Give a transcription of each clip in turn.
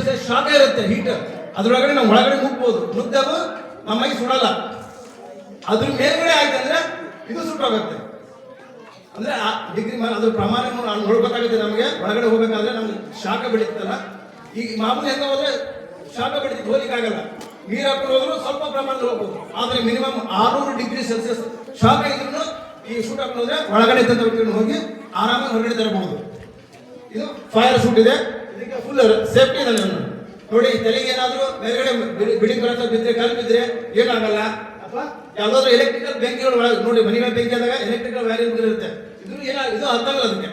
Celsius ಶಾಖ ಇರುತ್ತೆ heat ಅದ್ರೊಳಗಡೆ ನಾವು ಒಳಗಡೆ ಮುಗ್ಬೋದು ಮುಗ್ದಾಗ ನಮ್ಮ ಮೈ ಸುಡಲ್ಲ. ಅದ್ರ ಮೇಲ್ಗಡೆ ಆಯ್ತಂದ್ರೆ ಇದು ಸುಟ್ಟೋಗುತ್ತೆ ಅಂದ್ರೆ ಆ ಡಿಗ್ರಿ ಅದ್ರ ಪ್ರಮಾಣ ನೋಡ್ಬೇಕಾಗುತ್ತೆ ನಮಗೆ. ಒಳಗಡೆ ಹೋಗ್ಬೇಕಾದ್ರೆ ನಮ್ಗೆ ಶಾಖ ಬೆಳೀತಲ್ಲ ಈಗ ಮಾಮೂಲಿ ಹೆಂಗ ಹೋದ್ರೆ ಶಾಖ ಬೆಳೀತಿ ಹೋಗ್ಲಿಕ್ಕಾಗಲ್ಲ. ನೀರು ಹಾಕೊಂಡು ಹೋದ್ರು ಸ್ವಲ್ಪ ಪ್ರಮಾಣದಲ್ಲಿ ಹೋಗ್ಬೋದು. ಆದ್ರೆ ಮಿನಿಮಮ್ ಆರ್ನೂರು ಡಿಗ್ರಿ ಸೆಲ್ಸಿಯಸ್ ಶಾಖ ಇದ್ರೂ ಈ ಶೂಟ್ ಹಾಕೊಂಡು ಹೋದ್ರೆ ಒಳಗಡೆ ಇದ್ದಂಥ ಹೋಗಿ ಆರಾಮಾಗಿ ಹೊರಗಡೆ ತರಬಹುದು. ಇದು ಫೈರ್ ಶೂಟ್ ಇದೆ. ಇದಕ್ಕೆ ಫುಲ್ ಸೇಫ್ಟಿ ಇದೆ ನಾನು. ನೋಡಿ, ತಲೆಗೆ ಏನಾದರೂ ಮೇಲ್ಗಡೆ ಬಿಡಿ- ಬರತ್ತ ಬಿದ್ದರೆ ಕಾಲು ಬಿದ್ದರೆ ಏನಾಗಲ್ಲ. ಅಥವಾ ಯಾವುದಾದ್ರೂ ಎಲೆಕ್ಟ್ರಿಕಲ್ ಬೆಂಕಿಗಳು ಒಳಗೆ, ನೋಡಿ, ಮನೆ ಮೇಲೆ ಬೆಂಕಿ ಆದಾಗ ಎಲೆಕ್ಟ್ರಿಕಲ್ ವ್ಯಾಲ್ಯೂ ಇರುತ್ತೆ. ಇದು ಏನ, ಇದು ಆಗಲ್ಲ ಅದಕ್ಕೆ.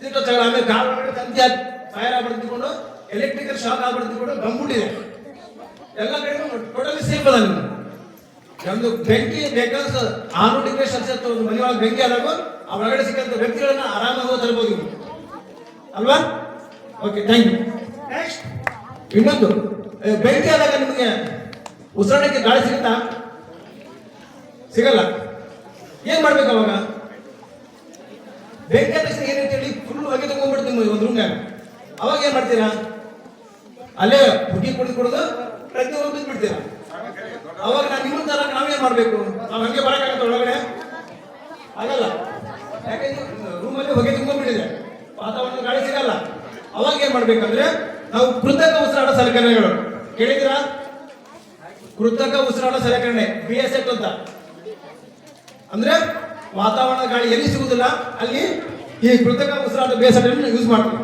ಇದಕ್ಕೆ ತಗೊಳ್ಳಿ. ಆಮೇಲೆ ಕಾಲು ಒಳಗಡೆ ತಂತಿ ಫೈರ್ ಆಗ್ಬಿಡ್ತಿಕೊಂಡು ಎಲೆಕ್ಟ್ರಿಕಲ್ ಶಾಕ್ ಆಗ್ಬಿಡ್ತಿಕೊಂಡು ಬಂದ್ಬಿಟ್ಟಿದೆ. ಎಲ್ಲ ಕಡೆ ಟೋಟಲಿ ಸೇಫ್ ಅದ ನಿಮ್ಗೆ ಒಂದು ಬೆಂಕಿ ಬೇಕಾದ ಆರು ಡಿಗ್ರಿ ಸೆಲ್ಸಿಯಸ್ ಒಂದು ಮನೆ ಒಳಗೆ ಬೆಂಕಿ ಆದಾಗ, ಆ ಒಳಗಡೆ ಸಿಕ್ಕಂತ ವ್ಯಕ್ತಿಗಳನ್ನ ಆರಾಮಾಗಿ ಹೋಗಿ ಅಲ್ವಾ? ಓಕೆ ಥ್ಯಾಂಕ್ ಯು ನೆಕ್ಸ್ಟ್ ಇನ್ನೊಂದು. ಬೆಂಕಿ ಆದಾಗ ನಿಮಗೆ ಉಸಿರಾಡಕ್ಕೆ ಗಾಳಿ ಸಿಗುತ್ತಾ? ಸಿಗಲ್ಲ. ಏನ್ ಮಾಡ್ಬೇಕು ಅವಾಗ? ಬೆಂಕಿ ಆದ ತಕ್ಷಣ ಏನಂತ ಹೇಳಿ ಫುಲ್ ಹೊಗೆ ತಗೊಂಡ್ಬಿಡ್ತೀವಿ ಒಂದು ರೂಮ್ನಾಗ ಅವಾಗ ಏನ್ ಮಾಡ್ತೀರಾ? ಅಲ್ಲೇ ಹುಡುಗಿ ಕುಡಿದು ಕುಡಿದು ಪ್ರಜ್ಞೆ ಹೋಗಿ ಬಿಡ್ತೀರಾ? ಅವಾಗ ನಾನು ನಿಮ್ಮ ತರ ನಾವೇನ್ ಮಾಡ್ಬೇಕು? ನಾವು ಹಂಗೆ ಬರಕಾಗತ್ತೆ ಒಳಗಡೆ? ಆಗಲ್ಲ. ಯಾಕಂದ್ರೆ ರೂಮಲ್ಲಿ ಹೊಗೆ ತುಂಬಿಟ್ಟಿದೆ ವಾತಾವರಣ ಗಾಳಿ ಸಿಗಲ್ಲ. ಅವಾಗ ಏನ್ ಮಾಡ್ಬೇಕಂದ್ರೆ ನಾವು ಕೃತಕ ಉಸಿರಾಟ ಸಲಕರಣೆಗಳು. ಕೇಳಿದಿರಾ ಕೃತಕ ಉಸಿರಾಟ ಸಲಕರಣೆ ಬಿ ಎಸ್ ಎಫ್ ಅಂತ. ಅಂದ್ರೆ ವಾತಾವರಣ ಗಾಳಿ ಎಲ್ಲಿ ಸಿಗುದಿಲ್ಲ, ಅಲ್ಲಿ ಈ ಕೃತಕ ಉಸಿರಾಟ ಬಿ ಎಸ್ ಎಫ್ ಯೂಸ್ ಮಾಡ್ತೀವಿ.